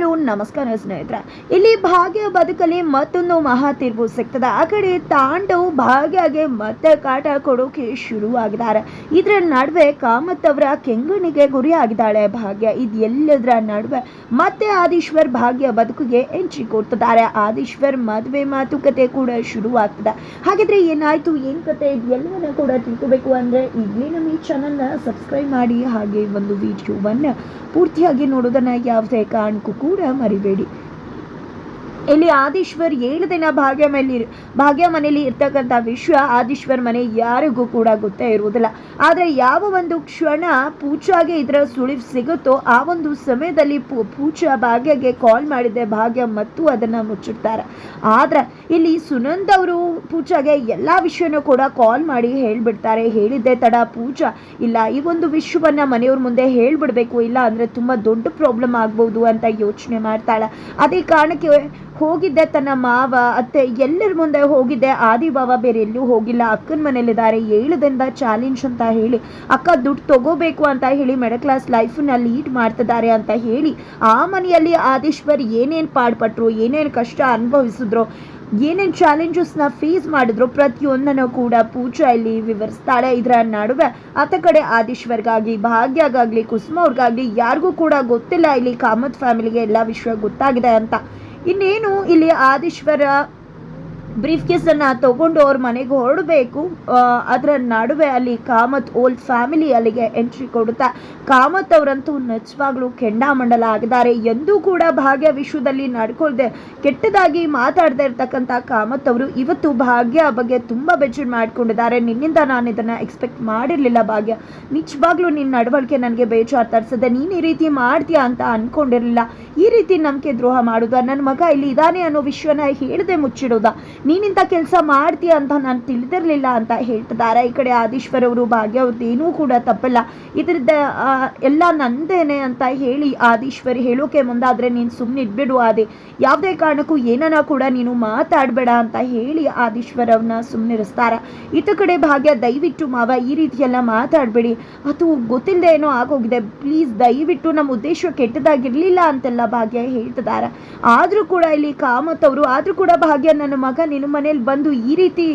Hello, ನಮಸ್ಕಾರ ಸ್ನೇಹಿತರೆ. ಇಲ್ಲಿ ಭಾಗ್ಯ ಬದುಕಲಿ ಮತ್ತೊಂದು ಮಹಾ ತಿರುವು ಸಿಗ್ತದೆ. ಆ ಕಡೆ ತಾಂಡವ್ ಭಾಗ್ಯಗೆ ಮತ್ತೆ ಕಾಟ ಕೊಡೋಕೆ ಶುರುವಾಗಿದ್ದಾರೆ. ಇದರ ನಡುವೆ ಕಾಮತ್ ಅವರ ಕೆಂಗಣಿಗೆ ಗುರಿಯಾಗಿದ್ದಾಳೆ ಭಾಗ್ಯ. ಇದು ಎಲ್ಲದರ ನಡುವೆ ಮತ್ತೆ ಆದೀಶ್ವರ್ ಭಾಗ್ಯ ಬದುಕಿಗೆ ಎಂಟ್ರಿ ಕೊಡ್ತಿದ್ದಾರೆ. ಆದೀಶ್ವರ್ ಮದುವೆ ಮಾತುಕತೆ ಕೂಡ ಶುರುವಾಗ್ತದೆ. ಹಾಗಿದ್ರೆ ಏನಾಯ್ತು? ಏನ್ ಕತೆ? ಎಲ್ಲವನ್ನ ಕೂಡ ತಿಳ್ಕೋಬೇಕು ಅಂದ್ರೆ ಈಗಲೇ ನಮ್ಮ ಈ ಚಾನಲ್ನ ಸಬ್ಸ್ಕ್ರೈಬ್ ಮಾಡಿ. ಹಾಗೆ ಒಂದು ವಿಡಿಯೋವನ್ನ ಪೂರ್ತಿಯಾಗಿ ನೋಡೋದನ್ನ ಯಾವುದೇ ಕಾರಣಕ್ಕೂ ಕೂಡ ಮರಿಬೇಡಿ ಇಲ್ಲಿ ಆದೀಶ್ವರ್ ಏಳು ದಿನ ಭಾಗ್ಯ ಮನೆಯಲ್ಲಿ ಭಾಗ್ಯ ಮನೆಯಲ್ಲಿ ಇರ್ತಕ್ಕಂಥ ವಿಶ್ವ ಆದೀಶ್ವರ್ ಮನೆ ಯಾರಿಗೂ ಕೂಡ ಗೊತ್ತೇ ಇರುವುದಿಲ್ಲ. ಆದರೆ ಯಾವ ಒಂದು ಕ್ಷಣ ಪೂಜಾಗೆ ಇದರ ಸುಳಿವು ಸಿಗುತ್ತೋ ಆ ಒಂದು ಸಮಯದಲ್ಲಿ ಪೂಜಾ ಭಾಗ್ಯಗೆ ಕಾಲ್ ಮಾಡಿದ್ದೆ ಭಾಗ್ಯ ಮತ್ತು ಅದನ್ನ ಮುಚ್ಚಿಡ್ತಾರೆ ಆದ್ರೆ ಇಲ್ಲಿ ಸುನಂದ್ ಅವರು ಪೂಜಾಗೆ ಎಲ್ಲಾ ವಿಷಯನೂ ಕೂಡ ಕಾಲ್ ಮಾಡಿ ಹೇಳ್ಬಿಡ್ತಾರೆ. ಹೇಳಿದ್ದೆ ತಡ ಪೂಜಾ, ಇಲ್ಲ ಈ ಒಂದು ವಿಷಯವನ್ನ ಮನೆಯವ್ರ ಮುಂದೆ ಹೇಳ್ಬಿಡ್ಬೇಕು, ಇಲ್ಲ ಅಂದ್ರೆ ತುಂಬಾ ದೊಡ್ಡ ಪ್ರಾಬ್ಲಮ್ ಆಗ್ಬೋದು ಅಂತ ಯೋಚನೆ ಮಾಡ್ತಾಳೆ. ಅದೇ ಕಾರಣಕ್ಕೆ ಹೋಗಿದ್ದೆ ತನ್ನ ಮಾವ, ಅತ್ತೆ ಎಲ್ಲರ ಮುಂದೆ ಹೋಗಿದ್ದೆ. ಆದಿ ಬಾವ ಬೇರೆ ಎಲ್ಲೂ ಹೋಗಿಲ್ಲ. ಅಕ್ಕನ ಮನೇಲಿದ್ದಾರೆ ಏಳು ದಿನದ ಚಾಲೆಂಜ್ ಅಂತ ಹೇಳಿ, ಅಕ್ಕ, ದುಡ್ಡು ತಗೋಬೇಕು ಅಂತ ಹೇಳಿ ಮಿಡಲ್ ಕ್ಲಾಸ್ ಲೈಫನ್ನ ಲೀಡ್ ಮಾಡ್ತಿದ್ದಾರೆ ಅಂತ ಹೇಳಿ, ಆ ಮನೆಯಲ್ಲಿ ಆದೀಶ್ವರ್ ಏನೇನು ಪಾಡ್ಪಟ್ರು, ಏನೇನು ಕಷ್ಟ ಅನುಭವಿಸಿದ್ರು, ಏನೇನು ಚಾಲೆಂಜಸ್ನ ಫೇಸ್ ಮಾಡಿದ್ರು, ಪ್ರತಿಯೊಂದನ್ನು ಕೂಡ ಪೂಜಾ ಇಲ್ಲಿ ವಿವರಿಸ್ತಾಳೆ. ಇದರ ನಡುವೆ ಆತ ಕಡೆ ಆದೀಶ್ವರ್ಗಾಗ್ಲಿ ಭಾಗ್ಯಗಾಗ್ಲಿ, ಕುಸುಮ ಅವ್ರಿಗಾಗ್ಲಿ, ಯಾರಿಗೂ ಕೂಡ ಗೊತ್ತಿಲ್ಲ ಇಲ್ಲಿ ಕಾಮತ್ ಫ್ಯಾಮಿಲಿಗೆ ಎಲ್ಲ ವಿಷಯ ಗೊತ್ತಾಗಿದೆ ಅಂತ. ಇನ್ನೇನು ಇಲ್ಲಿ ಆದೀಶ್ವರ ಬ್ರೀಫ್ ಕೇಸನ್ನು ತಗೊಂಡು ಅವ್ರ ಮನೆಗೆ ಹೊರಡಬೇಕು. ಅದರ ನಡುವೆ ಅಲ್ಲಿ ಕಾಮತ್ ಓಲ್ಡ್ ಫ್ಯಾಮಿಲಿ ಅಲ್ಲಿಗೆ ಎಂಟ್ರಿ ಕೊಡುತ್ತಾ, ಕಾಮತ್ ಅವರಂತೂ ನಿಜವಾಗ್ಲೂ ಕೆಂಡಾಮಂಡಲ ಆಗಿದ್ದಾರೆ ಎಂದೂ ಕೂಡ ಭಾಗ್ಯ ವಿಶ್ವದಲ್ಲಿ ನಡ್ಕೊಳ್ದೆ, ಕೆಟ್ಟದಾಗಿ ಮಾತಾಡದೆ ಇರ್ತಕ್ಕಂಥ ಕಾಮತ್ ಅವರು ಇವತ್ತು ಭಾಗ್ಯ ಬಗ್ಗೆ ತುಂಬ ಬೆಚ್ಚಡ್ ಮಾಡ್ಕೊಂಡಿದ್ದಾರೆ. ನಿನ್ನಿಂದ ನಾನು ಇದನ್ನ ಎಕ್ಸ್ಪೆಕ್ಟ್ ಮಾಡಿರಲಿಲ್ಲ ಭಾಗ್ಯ. ನಿಜವಾಗ್ಲೂ ನಿನ್ನ ನಡವಳಿಕೆ ನನಗೆ ಬೇಜಾರು ತರಿಸಿದೆ. ನೀನು ಈ ರೀತಿ ಮಾಡ್ತೀಯಾ ಅಂತ ಅಂದ್ಕೊಂಡಿರಲಿಲ್ಲ ಈ ರೀತಿ ನಂಬಿಕೆ ದ್ರೋಹ ಮಾಡುದ? ನನ್ನ ಮಗ ಇಲ್ಲಿ ಇದಾನೆ ಅನ್ನೋ ವಿಷಯನ ಹೇಳದೆ ಮುಚ್ಚಿಡೋದ? ನೀನಿಂತ ಕೆಲಸ ಮಾಡ್ತೀಯ ಅಂತ ನಾನು ತಿಳಿದಿರಲಿಲ್ಲ ಅಂತ ಹೇಳ್ತಿದ್ದಾರೆ. ಈ ಕಡೆ ಆದೀಶ್ವರವರು ಭಾಗ್ಯ ಅವ್ರದ್ದು ಏನೂ ಕೂಡ ತಪ್ಪಲ್ಲ. ಇದ್ರದ್ದ ಎಲ್ಲ ನಂದೇನೆ ಅಂತ ಹೇಳಿ ಆದೀಶ್ವರ್ ಹೇಳೋಕೆ ಮುಂದಾದರೆ ನೀನು ಸುಮ್ಮನೆ ಇಟ್ಬಿಡು ಅದೇ ಯಾವುದೇ ಕಾರಣಕ್ಕೂ ಏನನ್ನ ಕೂಡ ನೀನು ಮಾತಾಡಬೇಡ ಅಂತ ಹೇಳಿ ಆದೀಶ್ವರ್ ಅವ್ರನ್ನ ಸುಮ್ಮನಿರಿಸ್ತಾರೆ ಇತ ಕಡೆ ಭಾಗ್ಯ, ದಯವಿಟ್ಟು ಮಾವ, ಈ ರೀತಿಯೆಲ್ಲ ಮಾತಾಡಬೇಡಿ. ಅದು ಗೊತ್ತಿಲ್ಲದೆ ಏನೋ ಆಗೋಗಿದೆ. ಪ್ಲೀಸ್ ದಯವಿಟ್ಟು ನಮ್ಮ ಉದ್ದೇಶ ಕೆಟ್ಟದಾಗಿರಲಿಲ್ಲ ಅಂತೆಲ್ಲ ಭಾಗ್ಯ ಹೇಳ್ತಿದ್ದಾರೆ. ಆದರೂ ಕೂಡ ಇಲ್ಲಿ ಕಾಮತ್ ಅವರು, ಆದರೂ ಕೂಡ ಭಾಗ್ಯ ನನ್ನ ಮಗ ನಿನ್ನ ಮನೇಲಿ ಬಂದು ಈ ರೀತಿ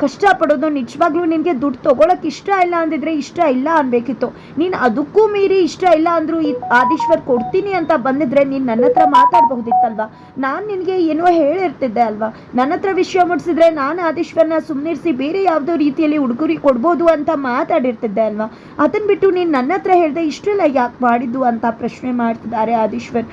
ಕಷ್ಟಪಡೋದು ನಿಜವಾಗ್ಲೂ ನಿನಗೆ ದುಡ್ಡು ತೊಗೊಳಕ್ಕೆ ಇಷ್ಟ ಇಲ್ಲ ಅಂದಿದ್ರೆ ಇಷ್ಟ ಇಲ್ಲ ಅನ್ಬೇಕಿತ್ತು. ನೀನು ಅದಕ್ಕೂ ಮೀರಿ ಇಷ್ಟ ಇಲ್ಲ ಅಂದ್ರು ಈ ಆದೀಶ್ವರ್ ಕೊಡ್ತೀನಿ ಅಂತ ಬಂದಿದ್ರೆ ನೀನು ನನ್ನ ಹತ್ರ ಮಾತಾಡಬಹುದಿತ್ತಲ್ವಾ? ನಾನು ನಿನಗೆ ಏನೋ ಹೇಳಿರ್ತಿದ್ದೆ ಅಲ್ವಾ? ನನ್ನ ಹತ್ರ ವಿಷಯ ಮುಟ್ಸಿದ್ರೆ ನಾನು ಆದೀಶ್ವರ್ನ ಸುಮ್ಮನಿರಿಸಿ ಬೇರೆ ಯಾವುದೋ ರೀತಿಯಲ್ಲಿ ಉಡುಗೊರೆ ಕೊಡ್ಬೋದು ಅಂತ ಮಾತಾಡಿರ್ತಿದ್ದೆ ಅಲ್ವಾ? ಅದನ್ನ ಬಿಟ್ಟು ನೀನು ನನ್ನ ಹತ್ರ ಹೇಳಿದೆ ಇಷ್ಟೆಲ್ಲ ಯಾಕೆ ಮಾಡಿದ್ದು ಅಂತ ಪ್ರಶ್ನೆ ಮಾಡ್ತಿದ್ದಾರೆ ಆದೀಶ್ವರ್.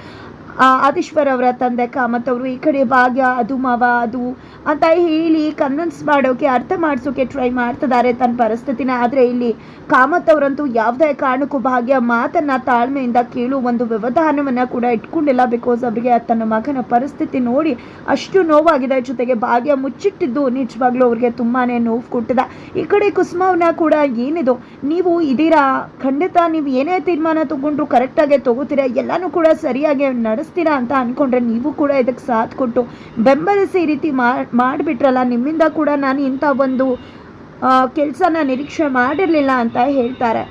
ಆದೀಶ್ವರ್ ಅವರ ತಂದೆ ಕಾಮತ್ ಅವರು, ಈ ಕಡೆ ಭಾಗ್ಯ, ಅದು ಮಾವ, ಅದು ಅಂತ ಹೇಳಿ ಕನ್ವಿನ್ಸ್ ಮಾಡೋಕೆ, ಅರ್ಥ ಮಾಡಿಸೋಕೆ ಟ್ರೈ ಮಾಡ್ತಿದ್ದಾರೆ ತನ್ನ ಪರಿಸ್ಥಿತಿನ. ಆದರೆ ಇಲ್ಲಿ ಕಾಮತ್ ಅವರಂತೂ ಯಾವುದೇ ಕಾರಣಕ್ಕೂ ಭಾಗ್ಯ ಮಾತನ್ನ ತಾಳ್ಮೆಯಿಂದ ಕೇಳು ಒಂದು ವ್ಯವಧಾನವನ್ನು ಕೂಡ ಇಟ್ಕೊಂಡಿಲ್ಲ ಬಿಕಾಸ್ ಅವರಿಗೆ ತನ್ನ ಮಗನ ಪರಿಸ್ಥಿತಿ ನೋಡಿ ಅಷ್ಟು ನೋವಾಗಿದೆ. ಜೊತೆಗೆ ಭಾಗ್ಯ ಮುಚ್ಚಿಟ್ಟಿದ್ದು ನಿಜವಾಗ್ಲೂ ಅವ್ರಿಗೆ ತುಂಬಾನೇ ನೋವು ಕೊಟ್ಟಿದೆ. ಈ ಕಡೆ ಕುಸುಮವನ್ನ ಕೂಡ ಏನಿದು, ನೀವು ಇದೀರಾ ಖಂಡಿತ ನೀವು ಏನೇ ತೀರ್ಮಾನ ತಗೊಂಡ್ರು ಕರೆಕ್ಟಾಗಿ ತಗೋತೀರಾ? ಎಲ್ಲಾನು ಕೂಡ ಸರಿಯಾಗಿ ನಡೆಸ್ತೀರಾ ಅಂತ ಅನ್ಕೊಂಡ್ರೆ ನೀವು ಕೂಡ ಇದಕ್ಕೆ ಸಾಥ್ ಕೊಟ್ಟು ಬೆಂಬಲಿಸಿ ಈ ರೀತಿ ಮಾಡಿಬಿಟ್ರಲ್ಲ, ನಿಮ್ಮಿಂದ ಕೂಡ ನಾನು ಇಂಥ ಒಂದು ಕೆಲಸನ ನಿರೀಕ್ಷೆ ಮಾಡಿರಲಿಲ್ಲ ಅಂತ ಹೇಳ್ತಾರೆ.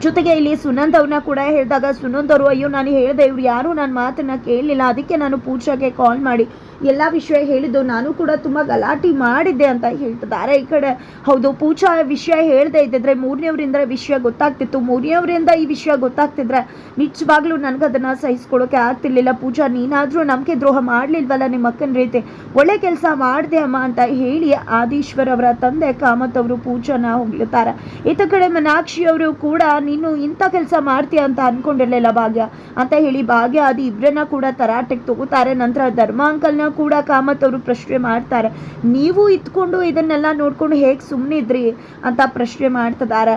ಜೊತೆಗೆ ಇಲ್ಲಿ ಸುನಂದ್ ಅವ್ರನ್ನ ಕೂಡ ಹೇಳಿದಾಗ, ಸುನಂದ್ ಅವರು, ಅಯ್ಯೋ, ನಾನು ಹೇಳಿದೆ, ಇವ್ರು ಯಾರು ನನ್ನ ಮಾತನ್ನ ಕೇಳಲಿಲ್ಲ. ಅದಕ್ಕೆ ನಾನು ಪೂಜಾಗೆ ಕಾಲ್ ಮಾಡಿ. ಎಲ್ಲ ವಿಷಯ ಹೇಳಿದ್ದು. ನಾನು ಕೂಡ ತುಂಬ ಗಲಾಟೆ ಮಾಡಿದ್ದೆ ಅಂತ ಹೇಳ್ತಿದ್ದಾರೆ ಈ ಕಡೆ. ಹೌದು, ಪೂಜಾ ವಿಷಯ ಹೇಳದೆ ಇದ್ದಿದ್ರೆ ಮೂರನೇವರಿಂದ ವಿಷಯ ಗೊತ್ತಾಗ್ತಿತ್ತು. ಮೂರನೇವರಿಂದ ಈ ವಿಷಯ ಗೊತ್ತಾಗ್ತಿದ್ರೆ ನಿಜವಾಗ್ಲೂ ನನಗೆ ಅದನ್ನ ಸಹಿಸ್ಕೊಳೋಕೆ ಆಗ್ತಿರ್ಲಿಲ್ಲ. ಪೂಜಾ, ನೀನಾದರೂ ನಂಬಿಕೆ ದ್ರೋಹ ಮಾಡಲಿಲ್ವಲ್ಲ ನಿಮ್ಮ ಅಕ್ಕನ ರೀತಿ? ಒಳ್ಳೆ ಕೆಲಸ ಮಾಡಿದೆ ಅಮ್ಮ ಅಂತ ಹೇಳಿ ಆದೀಶ್ವರ್ ಅವರ ತಂದೆ ಕಾಮತ್ ಅವರು ಪೂಜಾನ ಹೊಗಳುತ್ತಾರೆ ಇತ್ತ ಕಡೆ ಮೀನಾಕ್ಷಿ ಅವರು ಕೂಡ ನೀನು ಇಂಥ ಕೆಲಸ ಮಾಡ್ತೀಯ ಅಂತ ಅಂದ್ಕೊಂಡಿರಲಿಲ್ಲ ಭಾಗ್ಯ. ಅಂತ ಹೇಳಿ ಭಾಗ್ಯ ಅದು ಇಬ್ಬರನ್ನ ಕೂಡ ತರಾಟೆಗೆ ತಗೋತಾರೆ ನಂತರ ಧರ್ಮ ಅಂಕಲ್ನ ಕೂಡ ಕಾಮತ್ ಅವರು ಪ್ರಶ್ನೆ ಮಾಡ್ತಾರೆ. ನೀವು ಇತ್ಕೊಂಡು ಇದನ್ನೆಲ್ಲ ನೋಡ್ಕೊಂಡು ಹೇಗೆ ಸುಮ್ಮನಿದ್ರಿ ಅಂತ ಪ್ರಶ್ನೆ ಮಾಡ್ತಿದ್ದಾರೆ.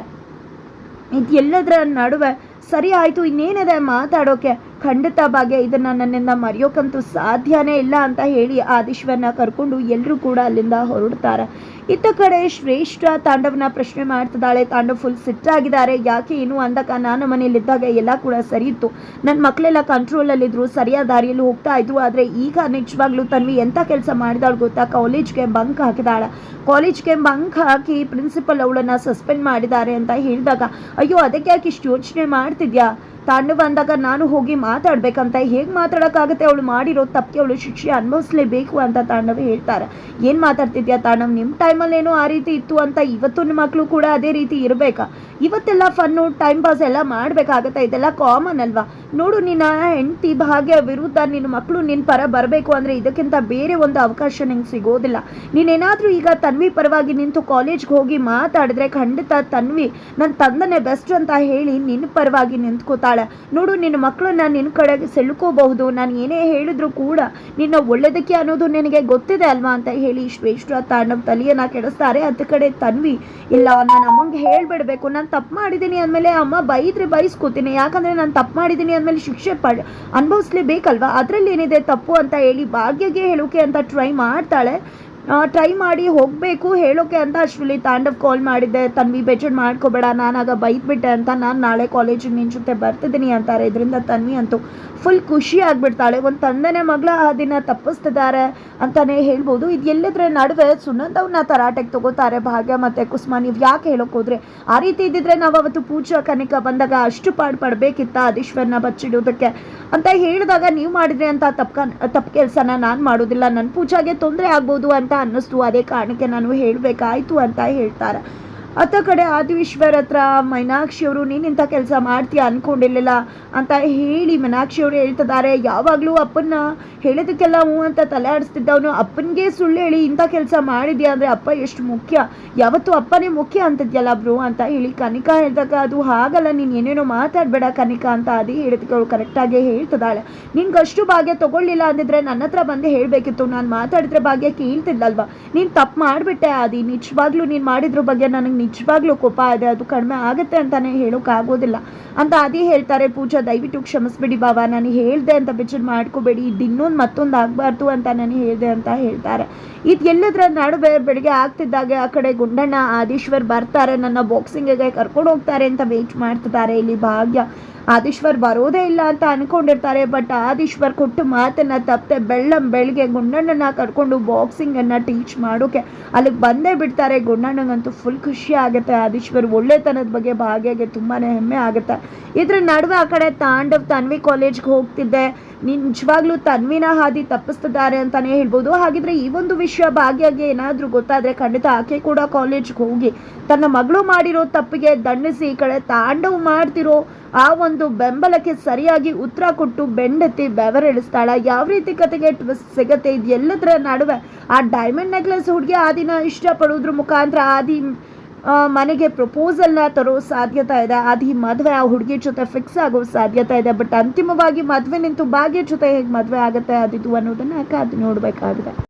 ಇದೆಲ್ಲದರ ನಡುವೆ ಸರಿ ಆಯಿತು, ಇನ್ನೇನಿದೆ ಮಾತಾಡೋಕೆ? ಖಂಡಿತ ಭಾಗ್ಯ, ಇದನ್ನು ನನ್ನಿಂದ ಮರೆಯೋಕ್ಕಂತೂ ಸಾಧ್ಯನೇ ಇಲ್ಲ ಅಂತ ಹೇಳಿ ಆದೀಶ್ವರನ ಕರ್ಕೊಂಡು ಎಲ್ಲರೂ ಕೂಡ ಅಲ್ಲಿಂದ ಹೊರಡ್ತಾರೆ. ಇತ್ತ ಕಡೆ ಶ್ರೇಷ್ಠ ತಾಂಡವನ ಪ್ರಶ್ನೆ ಮಾಡ್ತಿದ್ದಾಳೆ. ತಾಂಡವ್ ಫುಲ್ ಸಿಟ್ಟಾಗಿದ್ದಾರೆ ಯಾಕೆ ಏನು ಅಂದಾಗ ನಾನು ಮನೇಲಿದ್ದಾಗ ಎಲ್ಲ ಕೂಡ ಸರಿ ಇತ್ತು. ನನ್ನ ಮಕ್ಕಳೆಲ್ಲ ಕಂಟ್ರೋಲಲ್ಲಿದ್ರು ಸರಿಯಾದ ದಾರಿಯಲ್ಲಿ ಹೋಗ್ತಾ ಇದ್ರು. ಆದರೆ ಈಗ ನಿಜವಾಗ್ಲೂ ತನ್ವಿ ಎಂಥ ಕೆಲಸ ಮಾಡಿದಾಳು ಗೊತ್ತಾ? ಕಾಲೇಜ್ಗೆ ಬಂಕ್ ಹಾಕಿದಾಳೆ. ಕಾಲೇಜ್ಗೆ ಬಂಕ್ ಹಾಕಿ ಪ್ರಿನ್ಸಿಪಲ್ ಅವಳನ್ನ ಸಸ್ಪೆಂಡ್ ಮಾಡಿದ್ದಾರೆ ಅಂತ ಹೇಳಿದಾಗ, ಅಯ್ಯೋ, ಅದಕ್ಕೆ ಯಾಕೆ ಇಷ್ಟು ಯೋಚನೆ ಮಾಡ್ತಿದ್ಯಾ? ತಾಂಡವ ಬಂದಾಗ ನಾನು ಹೋಗಿ ಮಾತಾಡ್ಬೇಕಂತ ಹೇಗೆ ಮಾತಾಡೋಕ್ಕಾಗುತ್ತೆ? ಅವಳು ಮಾಡಿರೋ ತಪ್ಪಿಗೆ ಅವಳು ಶಿಕ್ಷೆ ಅನುಭವಿಸ್ಲೇಬೇಕು ಅಂತ ತಾಂಡವ್ ಹೇಳ್ತಾರೆ. ಏನು ಮಾತಾಡ್ತಿದ್ಯಾ ತಾಂಡವ್ ನಿಮ್ಮ ಟೈಮಲ್ಲೇನೋ ಆ ರೀತಿ ಇತ್ತು ಅಂತ ಇವತ್ತು ಮಕ್ಕಳು ಕೂಡ ಅದೇ ರೀತಿ ಇರಬೇಕಾ? ಇವತ್ತೆಲ್ಲ ಫನ್ನು ಟೈಮ್ ಪಾಸ್ ಎಲ್ಲ ಮಾಡಬೇಕಾಗತ್ತೆ? ಇದೆಲ್ಲ ಕಾಮನ್ ಅಲ್ವಾ? ನೋಡು, ನಿನ್ನ ಹೆಂಡತಿ ಭಾಗ್ಯ ವಿರುದ್ಧ ನಿನ್ನ ಮಕ್ಕಳು ನಿನ್ನ ಪರ ಬರಬೇಕು ಅಂದರೆ ಇದಕ್ಕಿಂತ ಬೇರೆ ಒಂದು ಅವಕಾಶ ನಿಂಗೆ ಸಿಗೋದಿಲ್ಲ. ನೀನೇನಾದರೂ ಈಗ ತನ್ವಿ ಪರವಾಗಿ ನಿಂತು ಕಾಲೇಜ್ಗೆ ಹೋಗಿ ಮಾತಾಡಿದ್ರೆ ಖಂಡಿತ ತನ್ವಿ ನನ್ನ ತಂದನೆ ಬೆಸ್ಟ್ ಅಂತ ಹೇಳಿ ನಿನ್ನ ಪರವಾಗಿ ನಿಂತ್ಕೋತಾಳೆ. ನೋಡು, ನಿನ್ನ ಮಕ್ಕಳನ್ನ ನಿನ್ನ ಕಡೆಗೆ ಸೆಳ್ಕೋಬಹುದು ನಾನು ಏನೇ ಹೇಳಿದ್ರು ಕೂಡ ನಿನ್ನ ಒಳ್ಳೆದಕ್ಕೆ ಅನ್ನೋದು ನಿನಗೆ ಗೊತ್ತಿದೆ ಅಲ್ವಾ ಅಂತ ಹೇಳಿ ಶ್ರೇಷ್ಠ ತಾಂಡವ್ ತಲೆಯನ್ನ ಕೆಡಿಸ್ತಾರೆ. ಅದ ಕಡೆ ತನ್ವಿ, ಇಲ್ಲ, ನಾನು ಅಮ್ಮಂಗೆ ಹೇಳ್ಬಿಡ್ಬೇಕು. ನಾನು ತಪ್ಪು ಮಾಡಿದ್ದೀನಿ ಅಂದಮೇಲೆ ಅಮ್ಮ ಬೈದ್ರೆ ಬೈಸ್ಕೋತೀನಿ. ಯಾಕಂದರೆ ನಾನು ತಪ್ಪು ಮಾಡಿದ್ದೀನಿ ಅಂದಮೇಲೆ ಶಿಕ್ಷೆ ಪಡ್, ಅನುಭವಿಸ್ಲೇಬೇಕಲ್ವಾ? ಅದರಲ್ಲಿ ಏನಿದೆ? ತಪ್ಪು ಅಂತ ಹೇಳಿ ಭಾಗ್ಯಗೆ ಹೇಳೋಕೆ ಅಂತ ಟ್ರೈ ಮಾಡ್ತಾಳೆ. ಟ್ರೈ ಮಾಡಿ ಹೋಗಬೇಕು, ಹೇಳೋಕೆ ಅಂತ ಆ್ಯಕ್ಚುಲಿ ತಾಂಡವ್ ಕಾಲ್ ಮಾಡಿದ್ದೆ. ತನ್ವಿ, ಬೇಜಾರು ಮಾಡ್ಕೋಬೇಡ, ನಾನಾಗ ಬೈದ್ಬಿಟ್ಟೆ ಅಂತ ನಾನು ನಾಳೆ ಕಾಲೇಜಿಗೆ ನಿನ್ನ ಜೊತೆ ಬರ್ತಿದ್ದೀನಿ ಅಂತಾರೆ. ಇದರಿಂದ ತನ್ವಿ ಅಂತೂ ಫುಲ್ ಖುಷಿ ಆಗಿಬಿಡ್ತಾಳೆ. ಒಂದು ತಂದೆನೇ ಮಗಳ ಆ ದಿನ ತಪ್ಪಿಸ್ತಿದ್ದಾರೆ ಅಂತಲೇ ಹೇಳ್ಬೋದು. ಇದು ಎಲ್ಲದ್ರ ನಡುವೆ ಸುನಂದವ್ನ ತರಾಟೆಗೆ ತಗೋತಾರೆ ಭಾಗ್ಯ ಮತ್ತು ಕುಸ್ಮಾ. ನೀವು ಯಾಕೆ ಹೇಳೋಕೆ ಹೋದರೆ, ಆ ರೀತಿ ಇದ್ದಿದ್ರೆ ನಾವು ಅವತ್ತು ಪೂಜಾ ಕನಿಕ ಬಂದಾಗ ಅಷ್ಟು ಪಾಡು ಪಡಬೇಕಿತ್ತ ಅದೀಶ್ವರನ ಬಚ್ಚಿಡೋದಕ್ಕೆ ಅಂತ ಹೇಳಿದಾಗ, ನೀವು ಮಾಡಿದ್ರೆ ಅಂತ ತಪ್ಪ ತಪ್ಪು ಕೆಲಸನ ನಾನು ಮಾಡೋದಿಲ್ಲ. ನನ್ನ ಪೂಜಾಗೆ ತೊಂದರೆ ಆಗ್ಬೋದು ಅಂತ ಅನ್ನಿಸ್ತು. ಅದೇ ಕಾರಣಕ್ಕೆ ನಾನು ಹೇಳಬೇಕಾಯ್ತು ಅಂತ ಹೇಳ್ತಾರೆ. ಅತ್ತ ಕಡೆ ಆದಿವಿಶ್ವರ ಹತ್ರ ಮೈನಾಕ್ಷಿ ಅವರು, ನೀನು ಇಂಥ ಕೆಲಸ ಮಾಡ್ತೀಯ ಅನ್ಕೊಂಡಿರ್ಲಿಲ್ಲ ಅಂತ ಹೇಳಿ ಮೀನಾಕ್ಷಿ ಅವರು ಹೇಳ್ತಿದ್ದಾರೆ. ಯಾವಾಗಲೂ ಅಪ್ಪನ್ನ ಹೇಳೋದಕ್ಕೆಲ್ಲ ಹ್ಞೂ ಅಂತ ತಲೆ ಆಡಿಸ್ತಿದ್ದವನು. ಅಪ್ಪನಿಗೆ ಸುಳ್ಳು ಹೇಳಿ ಇಂಥ ಕೆಲಸ ಮಾಡಿದ್ಯಾ ಅಂದರೆ ಅಪ್ಪ ಎಷ್ಟು ಮುಖ್ಯ? ಯಾವತ್ತೂ ಅಪ್ಪನೇ ಮುಖ್ಯ ಅಂತಿದ್ಯಲ್ಲ ಬ್ರೋ ಅಂತ ಹೇಳಿ ಕನಿಕಾ ಹೇಳಿದಾಗ ಅದು ಹಾಗಲ್ಲ, ನೀನು ಏನೇನೋ ಮಾತಾಡಬೇಡ ಕನಿಕಾ ಅಂತ ಅದೇ ಹೇಳಿದಕ್ಕೆ ಅವಳು ಕರೆಕ್ಟಾಗಿ ಹೇಳ್ತಿದ್ದಾಳೆ. ನಿನ್ಗೆ ಅಷ್ಟು ಭಾಗ್ಯ ತಗೊಳ್ಳಿಲ್ಲ ಅಂದಿದ್ರೆ ನನ್ನ ಹತ್ರ ಬಂದು ಹೇಳಬೇಕಿತ್ತು. ನಾನು ಮಾತಾಡಿದ್ರೆ ಭಾಗ್ಯ ಕೇಳ್ತಿದ್ದಲ್ವಾ ನೀನು ತಪ್ಪು ಮಾಡಿಬಿಟ್ಟೆ ಆದಿ. ನಿಜವಾಗ್ಲೂ ನೀನು ಮಾಡಿದ್ರ ಬಗ್ಗೆ ನನಗೆ ನಿಜವಾಗ್ಲೂ ಕೋಪ ಇದೆ ಅದು ಕಡಿಮೆ ಆಗುತ್ತೆ ಅಂತಾನೆ ಹೇಳೋಕ್ಕಾಗೋದಿಲ್ಲ ಅಂತ ಅದೇ ಹೇಳ್ತಾರೆ, ಪೂಜಾ, ದಯವಿಟ್ಟು ಕ್ಷಮಿಸ್ಬಿಡಿ ಬಾಬಾ ನಾನು ಹೇಳ್ದೆ ಅಂತ ಬೇಜಾರು ಮಾಡ್ಕೋಬೇಡಿ ಇದು ಇನ್ನೊಂದು ಮತ್ತೊಂದು ಆಗಬಾರ್ದು ಅಂತ ನಾನು ಹೇಳಿದೆ ಅಂತ ಹೇಳ್ತಾರೆ. ಇದು ಎಲ್ಲದರ ನಡುವೆ ಬೆಳಿಗ್ಗೆ ಆಗ್ತಿದ್ದಾಗೆ ಆ ಕಡೆ ಗುಂಡಣ್ಣ, ಆದೀಶ್ವರ್ ಬರ್ತಾರೆ, ನನ್ನ ಬಾಕ್ಸಿಂಗಿಗೆ ಕರ್ಕೊಂಡು ಹೋಗ್ತಾರೆ ಅಂತ ವೇಟ್ ಮಾಡ್ತಿದ್ದಾರೆ ಇಲ್ಲಿ ಭಾಗ್ಯ. ಆದೀಶ್ವರ್ ಬರೋದೇ ಇಲ್ಲ ಅಂತ ಅನ್ಕೊಂಡಿರ್ತಾರೆ ಬಟ್ ಆದೀಶ್ವರ್ ಕೊಟ್ಟು ಮಾತನ್ನ ತಪ್ಪದೆ ಬೆಳ್ಳಂ ಬೆಳಗ್ಗೆ ಗುಂಡಣ್ಣನ ಕರ್ಕೊಂಡು ಬಾಕ್ಸಿಂಗನ್ನು ಟೀಚ್ ಮಾಡೋಕೆ ಅಲ್ಲಿಗೆ ಬಂದೇ ಬಿಡ್ತಾರೆ. ಗುಂಡಣ್ಣಂಗಂತೂ ಫುಲ್ ಖುಷಿ ಆಗುತ್ತೆ. ಆದೀಶ್ವರ್ ಒಳ್ಳೆತನದ ಬಗ್ಗೆ ಭಾಗ್ಯಗೆ ತುಂಬಾ ಹೆಮ್ಮೆ ಆಗುತ್ತೆ. ಇದ್ರ ನಡುವೆ ಆ ಕಡೆ ತಾಂಡವ್, ತನ್ವಿ ಕಾಲೇಜ್ಗೆ ಹೋಗ್ತಿದ್ದೆ. ನಿಜವಾಗ್ಲೂ ತನ್ವಿನ ಹಾದಿ ತಪ್ಪಿಸ್ತಿದ್ದಾರೆ ಅಂತಾನೆ ಹೇಳ್ಬೋದು. ಹಾಗಿದ್ರೆ ಈ ಒಂದು ವಿಷಯ ಭಾಗ್ಯಗೆ ಏನಾದರೂ ಗೊತ್ತಾದರೆ ಖಂಡಿತ ಆಕೆ ಕೂಡ ಕಾಲೇಜ್ಗೆ ಹೋಗಿ ತನ್ನ ಮಗಳು ಮಾಡಿರೋ ತಪ್ಪಿಗೆ ದಂಡಿಸಿ ಈ ಕಡೆ ತಾಂಡವ್ ಮಾಡ್ತಿರೋ ಆ ಒಂದು ಬೆಂಬಲಕ್ಕೆ ಸರಿಯಾಗಿ ಉತ್ತರ ಕೊಟ್ಟು ಬೆಂಡೆತ್ತಿ ಬೆವರಿಳಿಸ್ತಾಳ. ಯಾವ ರೀತಿ ಕತೆಗೆ ಟ್ವಿಸ್ಟ್ ಸಿಗತ್ತೆ ಇದು ಎಲ್ಲದರ ನಡುವೆ ಆ ಡೈಮಂಡ್ ನೆಕ್ಲೆಸ್ ಹುಡುಗಿ ಆ ದಿನ ಇಷ್ಟಪಡೋದ್ರ ಮುಖಾಂತರ ಆದಿ ಮನೆಗೆ ಪ್ರಪೋಸಲ್ನ ತರೋ ಸಾಧ್ಯತೆ ಇದೆ. ಅದು ಈ ಮದುವೆ ಆ ಹುಡುಗಿ ಜೊತೆ ಫಿಕ್ಸ್ ಆಗೋ ಸಾಧ್ಯತೆ ಇದೆ. ಬಟ್ ಅಂತಿಮವಾಗಿ ಮದುವೆ ನಿಂತು ಭಾಗ್ಯ ಜೊತೆ ಹೇಗೆ ಮದುವೆ ಆಗುತ್ತೆ ಅದಿದು ಅನ್ನೋದನ್ನು ಕಾದು ನೋಡಬೇಕಾಗಿದೆ.